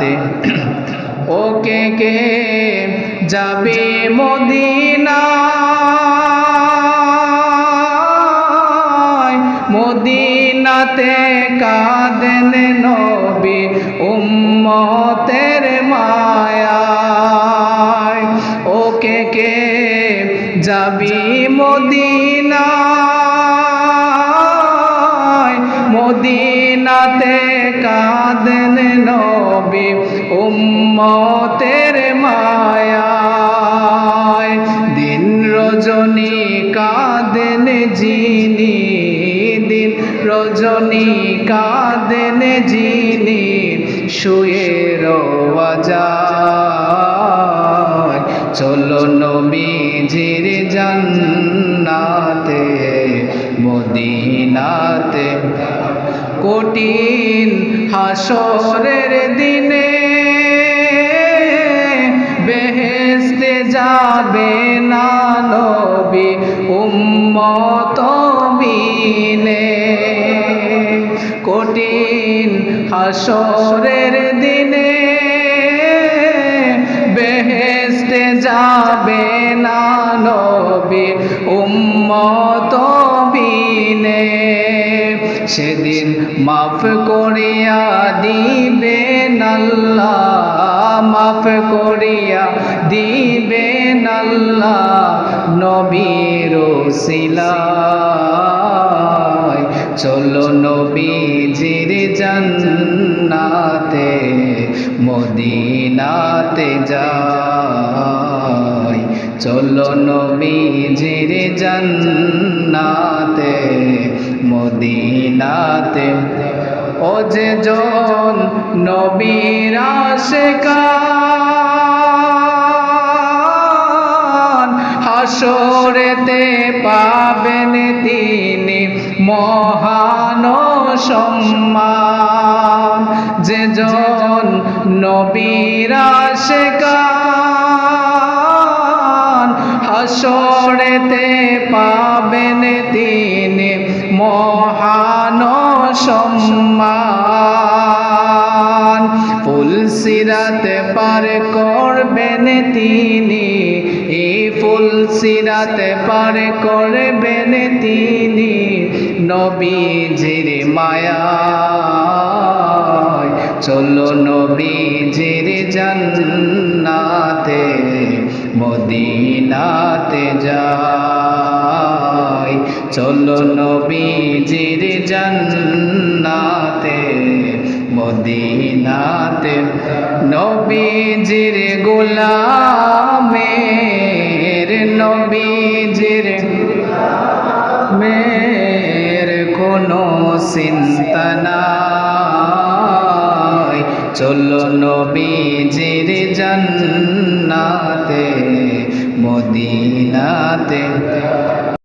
মদিনাতে ওকে কে যাবে মদিনা মদিনাতে কাঁদেন নবী উম্মতের মায়ায়। ওকে কে যাবি মদিনা মদিনাতে কাঁদেন নবী উম্মতের মায়ায়। দিন রজনী কাঁদেন যিনি, দিন রজনী কাঁদেন যিনি, শুয়ে যায়। চলো নবীজির জান্নাতে, মদিনাতে। কঠিন হাসরের দিনে বেহেস্তে যাবে না নবী, উম্মত বিনে কঠিন হাসরের দিনে বেহেস্তে যাবে না নবী, উম্মত বিনে সেদিন মাফ করিয়া দিবেন আল্লাহ, মাফ করিয়া দিবেন আল্লাহ নবীর সিলায় চলো নবীজির জান্নাতে, মদিনাতে যাই। চলো নবীজির জান্নাতে মদিনাতে। ও যে জন নবীর আশেকান হাসরেতে পাবেন তিনি মহান সম্মান। যে জন নবীর আশেকান হাসরেতে পাবেন তিনি মহান সম্মান। ফুল সিরাতে পার করবেন তিনি এই ফুল সিরাতে পার করবেন তিনি। নবীজির মায়া চলো নবীজির জান্নাতে, মদিনাতে যাই। চলো নবীজির জান্নাতে, মদিনাতে নবীজির গোলামের, নবীজির মের কোনো চিন্তা নাই। চলো নবীজির জান্নাতে মদিনাতে।